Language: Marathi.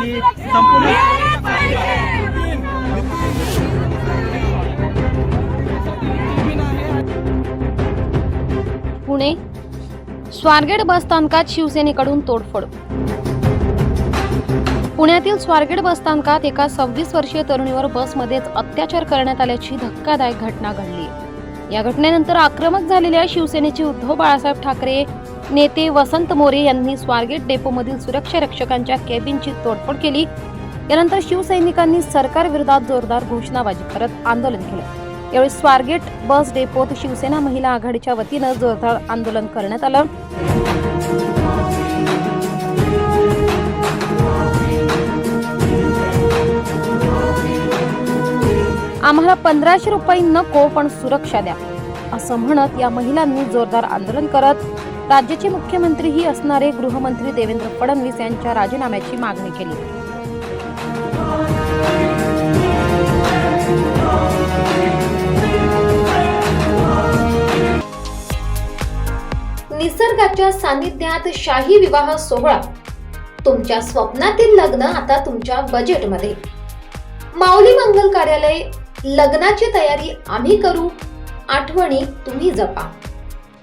संपूर्ण पुणे स्वारगेट बसस्थानकात शिवसेनेकडून तोडफोड. पुण्यातील स्वारगेट बसस्थानकात एका सव्वीस वर्षीय तरुणीवर बसमध्येच अत्याचार करण्यात आल्याची धक्कादायक घटना घडली. या घटनेनंतर आक्रमक झालेल्या शिवसेनेचे उद्धव बाळासाहेब ठाकरे नेते वसंत मोरे यांनी स्वारगेट डेपोमधील सुरक्षा रक्षकांच्या केबिनची तोडफोड केली. यानंतर शिवसैनिकांनी सरकारविरोधात जोरदार घोषणाबाजी करत आंदोलन केलं. यावेळी स्वारगेट बस डेपोत शिवसेना महिला आघाडीच्या वतीनं जोरदार आंदोलन करण्यात आलं. आम्हाला पंधराशे रुपये नको पण सुरक्षा द्या असं म्हणत या महिलांनी जोरदार आंदोलन करत राज्याचे मुख्यमंत्रीही असणारे गृहमंत्री देवेंद्र फडणवीस यांच्या राजीनाम्याची मागणी केली. निसर्गाच्या सानिध्यात शाही विवाह सोहळा. तुमच्या स्वप्नातील लग्न आता तुमच्या बजेटमध्ये माऊली मंगल कार्यालय लग्नाची तयारी आम्ही करू. आठवणी तुम्ही जपा.